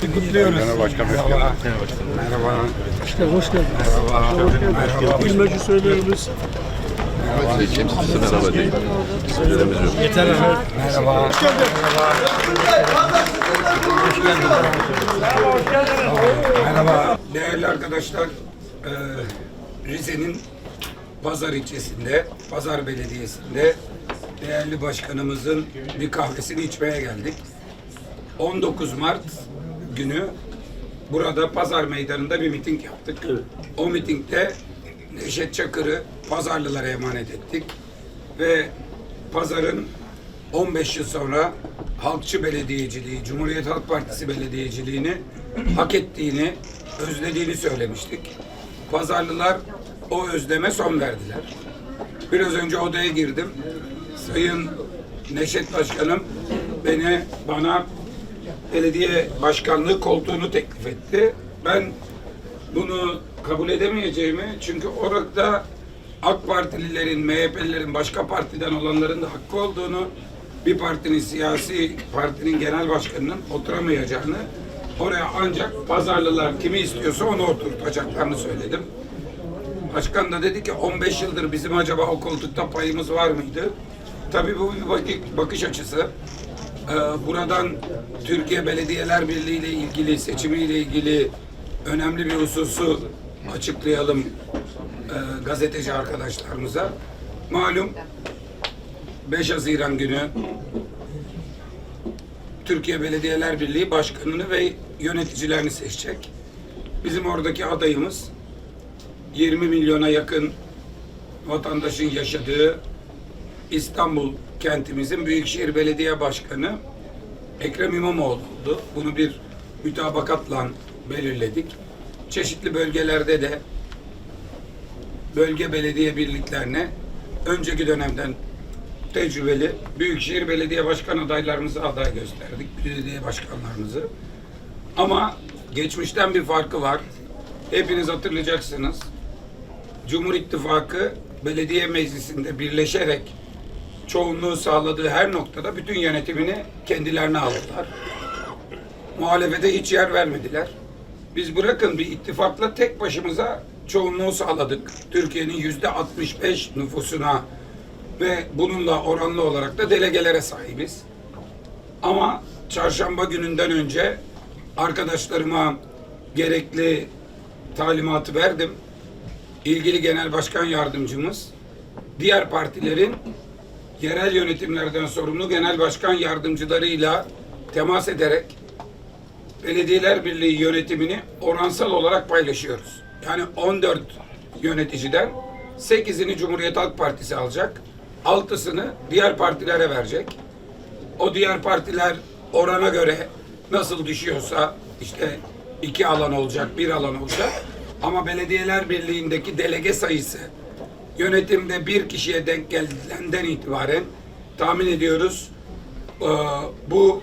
Kutluyoruz. Hoş Merhaba. geldin. Merhaba. İşte hoş geldiniz. Merhaba. Merhaba. İl meclis üyelerimiz. Diyeceğim size merhaba değil. Sözlerimiz yok. Yeter efendim. Merhaba. Merhaba. Değerli arkadaşlar, e, Rize'nin Pazar ilçesinde, Pazar Belediyesi'nde değerli başkanımızın bir kahvesini içmeye geldik. 19 Mart günü burada Pazar Meydanı'nda bir miting yaptık. O mitingde Neşet Çakır'ı Pazarlılara emanet ettik. Ve Pazar'ın 15 yıl sonra halkçı belediyeciliği, Cumhuriyet Halk Partisi belediyeciliğini hak ettiğini, özlediğini söylemiştik. Pazarlılar o özleme son verdiler. Biraz önce odaya girdim. Sayın Neşet Başkanım beni bana belediye başkanlığı koltuğunu teklif etti. Ben bunu kabul edemeyeceğimi çünkü orada AK Partililerin, MHP'lilerin, başka partiden olanların da hakkı olduğunu, bir partinin siyasi partinin genel başkanının oturamayacağını, oraya ancak pazarlılar kimi istiyorsa onu oturtacaklarını söyledim. Başkan da dedi ki 15 yıldır bizim acaba o koltukta payımız var mıydı? Tabii bu bir bak- bakış açısı. Ee, buradan Türkiye Belediyeler Birliği ile ilgili, seçimiyle ilgili önemli bir hususu açıklayalım e, gazeteci arkadaşlarımıza. Malum 5 Haziran günü Türkiye Belediyeler Birliği başkanını ve yöneticilerini seçecek. Bizim oradaki adayımız 20 milyona yakın vatandaşın yaşadığı İstanbul kentimizin Büyükşehir Belediye Başkanı Ekrem İmamoğlu oldu. Bunu bir mütabakatla belirledik. Çeşitli bölgelerde de bölge belediye birliklerine önceki dönemden tecrübeli Büyükşehir Belediye Başkan adaylarımızı aday gösterdik. Belediye başkanlarımızı. Ama geçmişten bir farkı var. Hepiniz hatırlayacaksınız. Cumhur İttifakı belediye meclisinde birleşerek çoğunluğu sağladığı her noktada bütün yönetimini kendilerine aldılar. Muhalefete hiç yer vermediler. Biz bırakın bir ittifakla tek başımıza çoğunluğu sağladık. Türkiye'nin yüzde 65 nüfusuna ve bununla oranlı olarak da delegelere sahibiz. Ama çarşamba gününden önce arkadaşlarıma gerekli talimatı verdim. İlgili genel başkan yardımcımız diğer partilerin yerel yönetimlerden sorumlu genel başkan yardımcılarıyla temas ederek Belediyeler Birliği yönetimini oransal olarak paylaşıyoruz. Yani 14 yöneticiden 8'ini Cumhuriyet Halk Partisi alacak. 6'sını diğer partilere verecek. O diğer partiler orana göre nasıl düşüyorsa işte iki alan olacak, bir alan olacak. Ama Belediyeler Birliği'ndeki delege sayısı yönetimde bir kişiye denk geldiğinden itibaren tahmin ediyoruz eee, bu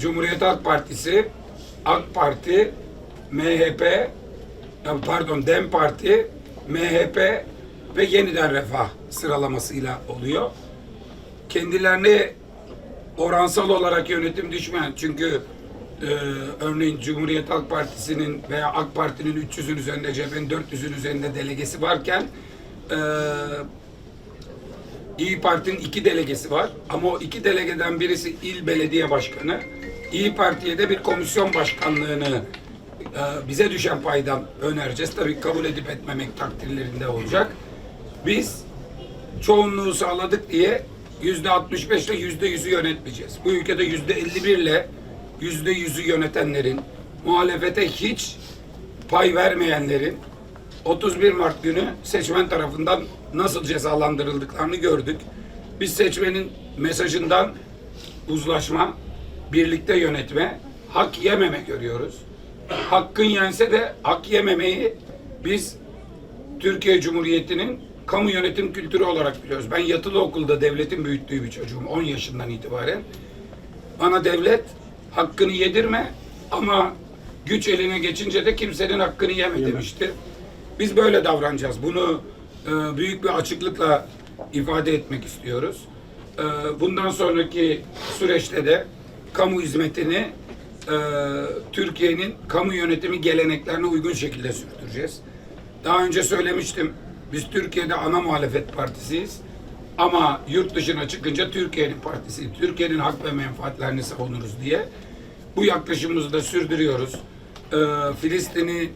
Cumhuriyet Halk Partisi, AK Parti, MHP, ya pardon DEM Parti, MHP ve Yeniden Refah sıralamasıyla oluyor. Kendilerine oransal olarak yönetim düşmeyen çünkü e, örneğin Cumhuriyet Halk Partisi'nin veya AK Parti'nin 300'ün üzerinde CHP'nin 400'ün üzerinde delegesi varken e, İyi Parti'nin iki delegesi var ama o iki delegeden birisi il belediye başkanı. İyi Parti'ye de bir komisyon başkanlığını e, bize düşen paydan önereceğiz. Tabii kabul edip etmemek takdirlerinde olacak. Biz çoğunluğu sağladık diye yüzde 65 ile yüzde yüzü yönetmeyeceğiz. Bu ülkede yüzde 51 ile yüzde yüzü yönetenlerin, muhalefete hiç pay vermeyenlerin 31 Mart günü seçmen tarafından nasıl cezalandırıldıklarını gördük. Biz seçmenin mesajından uzlaşma, birlikte yönetme, hak yememe görüyoruz. Hakkın yense de hak yememeyi biz Türkiye Cumhuriyeti'nin kamu yönetim kültürü olarak biliyoruz. Ben yatılı okulda devletin büyüttüğü bir çocuğum 10 yaşından itibaren. Bana devlet hakkını yedirme ama güç eline geçince de kimsenin hakkını yeme demiştir. Biz böyle davranacağız. Bunu e, büyük bir açıklıkla ifade etmek istiyoruz. E, bundan sonraki süreçte de kamu hizmetini e, Türkiye'nin kamu yönetimi geleneklerine uygun şekilde sürdüreceğiz. Daha önce söylemiştim. Biz Türkiye'de ana muhalefet partisiyiz. Ama yurt dışına çıkınca Türkiye'nin partisi, Türkiye'nin hak ve menfaatlerini savunuruz diye. Bu yaklaşımımızı da sürdürüyoruz. Ee, Filistin'i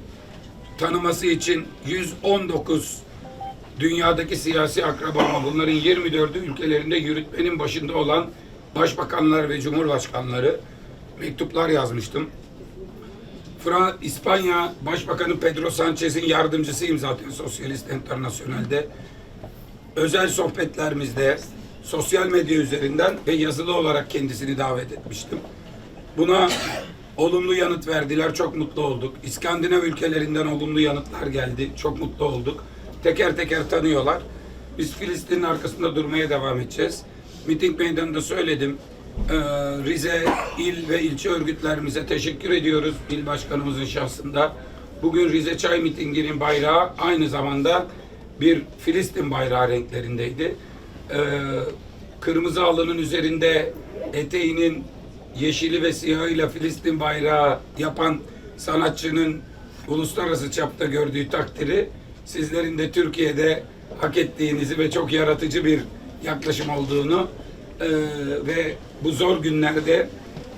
tanıması için 119 dünyadaki siyasi akrabama bunların 24'ü ülkelerinde yürütmenin başında olan başbakanlar ve cumhurbaşkanları mektuplar yazmıştım. Fra İspanya Başbakanı Pedro Sanchez'in yardımcısıyım zaten Sosyalist Enternasyonel'de. Özel sohbetlerimizde sosyal medya üzerinden ve yazılı olarak kendisini davet etmiştim. Buna olumlu yanıt verdiler. Çok mutlu olduk. İskandinav ülkelerinden olumlu yanıtlar geldi. Çok mutlu olduk. Teker teker tanıyorlar. Biz Filistin'in arkasında durmaya devam edeceğiz. Miting meydanında söyledim. Ee, Rize il ve ilçe örgütlerimize teşekkür ediyoruz. İl başkanımızın şahsında. Bugün Rize Çay Mitingi'nin bayrağı aynı zamanda bir Filistin bayrağı renklerindeydi. Ee, kırmızı alının üzerinde eteğinin yeşili ve siyahıyla Filistin bayrağı yapan sanatçının uluslararası çapta gördüğü takdiri sizlerin de Türkiye'de hak ettiğinizi ve çok yaratıcı bir yaklaşım olduğunu eee, ve bu zor günlerde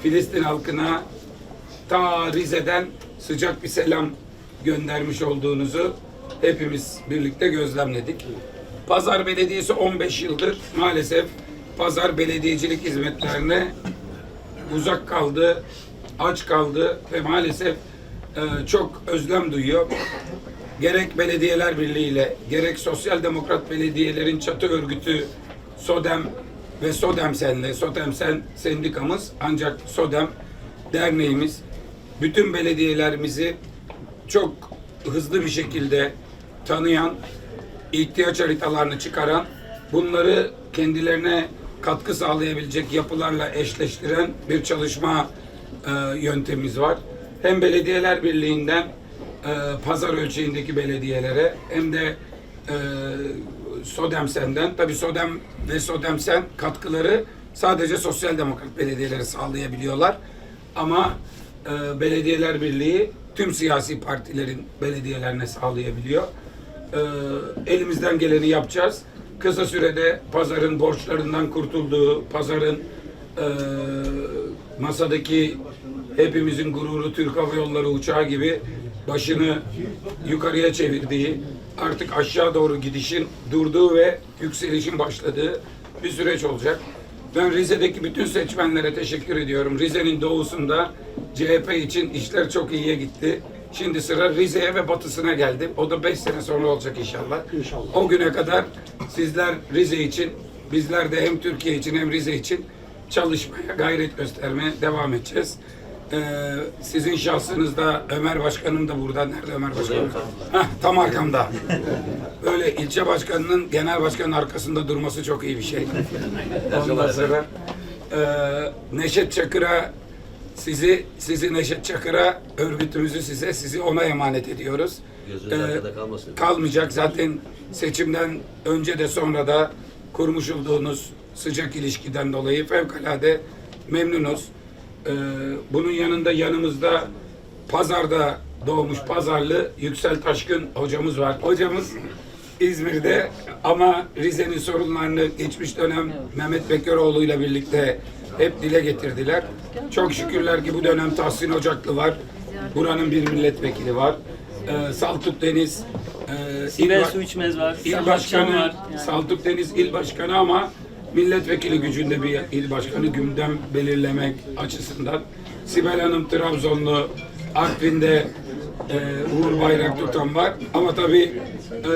Filistin halkına ta Rize'den sıcak bir selam göndermiş olduğunuzu hepimiz birlikte gözlemledik. Pazar Belediyesi 15 yıldır maalesef pazar belediyecilik hizmetlerine uzak kaldı, aç kaldı ve maalesef e, çok özlem duyuyor. Gerek Belediyeler Birliği ile gerek Sosyal Demokrat Belediyelerin çatı örgütü SODEM ve SODEMSEN'le, SODEMSEN sendikamız ancak SODEM derneğimiz bütün belediyelerimizi çok hızlı bir şekilde tanıyan, ihtiyaç haritalarını çıkaran, bunları kendilerine katkı sağlayabilecek yapılarla eşleştiren bir çalışma e, yöntemimiz var. Hem Belediyeler Birliği'nden e, pazar ölçeğindeki belediyelere hem de e, Sodemsen'den tabii Sodem ve Sodemsen katkıları sadece sosyal demokrat belediyeleri sağlayabiliyorlar. Ama e, Belediyeler Birliği tüm siyasi partilerin belediyelerine sağlayabiliyor. E, elimizden geleni yapacağız. Kısa sürede pazarın borçlarından kurtulduğu, pazarın e, masadaki hepimizin gururu Türk Hava Yolları uçağı gibi başını yukarıya çevirdiği, artık aşağı doğru gidişin durduğu ve yükselişin başladığı bir süreç olacak. Ben Rize'deki bütün seçmenlere teşekkür ediyorum. Rize'nin doğusunda CHP için işler çok iyiye gitti. Şimdi sıra Rize'ye ve batısına geldi. O da beş sene sonra olacak inşallah. İnşallah. O güne kadar sizler Rize için, bizler de hem Türkiye için hem Rize için çalışmaya, gayret göstermeye devam edeceğiz. Ee, sizin şahsınızda Ömer Başkanım da burada. Nerede Ömer Başkanım? Heh, tam arkamda. Böyle ilçe başkanının genel başkanın arkasında durması çok iyi bir şey. Ondan sonra e, Neşet Çakır'a sizi sizi Neşet Çakır'a örgütümüzü size sizi ona emanet ediyoruz. Gözünüz Ee, arkada kalmasın. Kalmayacak zaten seçimden önce de sonra da kurmuş olduğunuz sıcak ilişkiden dolayı fevkalade memnunuz. Ee, bunun yanında yanımızda pazarda doğmuş pazarlı Yüksel Taşkın hocamız var. Hocamız İzmir'de ama Rize'nin sorunlarını geçmiş dönem Mehmet Bekeroğlu ile birlikte hep dile getirdiler. Çok şükürler ki bu dönem Tahsin Ocaklı var. Buranın bir milletvekili var. Ee, Saltuk Deniz e, Sibel İl- Su İçmez var. İl başkanı, var. Yani. Saltuk Deniz il başkanı ama milletvekili gücünde bir il başkanı gündem belirlemek açısından. Sibel Hanım Trabzonlu, Artvin'de e, Uğur Bayrak tutan var. Ama tabii e,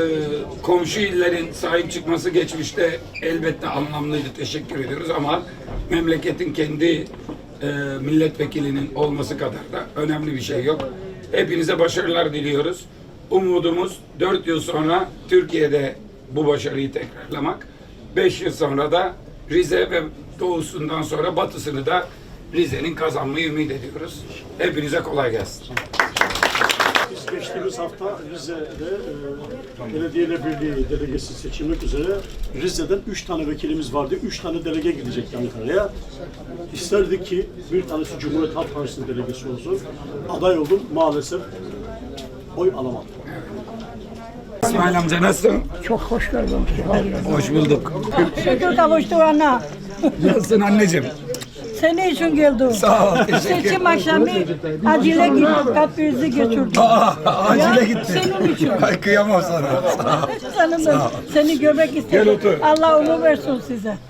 komşu illerin sahip çıkması geçmişte elbette anlamlıydı. Teşekkür ediyoruz ama memleketin kendi e, milletvekilinin olması kadar da önemli bir şey yok. Hepinize başarılar diliyoruz. Umudumuz 4 yıl sonra Türkiye'de bu başarıyı tekrarlamak. 5 yıl sonra da Rize ve doğusundan sonra batısını da Rize'nin kazanmayı ümit ediyoruz. Hepinize kolay gelsin. Geçtiğimiz hafta Rize'de e, belediyeyle birliği delegesi seçilmek üzere Rize'den 3 tane vekilimiz vardı. 3 tane delege gidecekti Ankara'ya. İsterdik ki bir tanesi Cumhuriyet Halk Partisi'nin delegesi olsun. Aday oldum maalesef oy alamadım. İsmail amca nasılsın? Çok hoş gördüm. Hoş bulduk. Şükür kavuştuğuna. Nasılsın anneciğim? Senin için geldim. Sağ ol. Teşekkür Seçim akşamı acile gittim. Kalp krizi geçirdim. Aa, acile Ya, gitti. senin için. Ay kıyamam sana. Sağ ol. Senin de, seni görmek istedim. Gel otur. Allah umur versin size.